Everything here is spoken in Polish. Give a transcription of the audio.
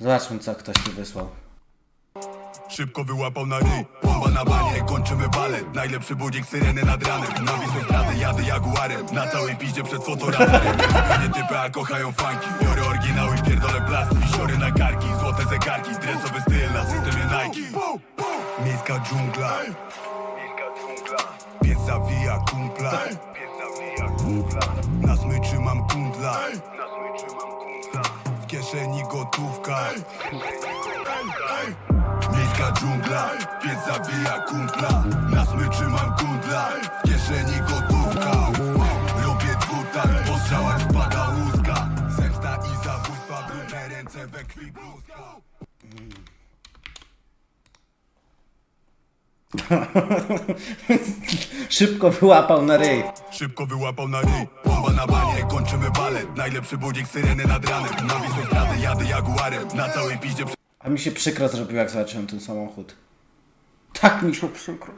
Zobaczmy, co ktoś tu wysłał. Szybko wyłapał na ryj, bomba na banie, kończymy balet Najlepszy budzik, syreny nad ranem. Na wisostradę jadę jaguarem. Na całej piździe przed fotoradarem Nie typy, a kochają funki. Biorę oryginały, pierdolę plastik Siory na karki, złote zegarki. Dresowy styl na systemie Nike. Miejska dżungla. Pies zawija kumpla. Na smyczy mam kundla kieszeni gotówka. Miejska dżungla, pies zawija kumpla. Na smyczy mam kundla, w kieszeni gotówka. Lubię dwutak, po strzałach spada łuska. Zemsta i zabójstwa, brudne ręce we krwi bluzka Szybko wyłapał na ryj. Szybko wyłapał na ryj, bomba na banie, kończymy balet Najlepszy budzik, syreny nad ranem Na wisostradę jadę jaguarem Na całej piździe A mi się przykro zrobiło, jak zobaczyłem ten samochód. Tak mi się przykro.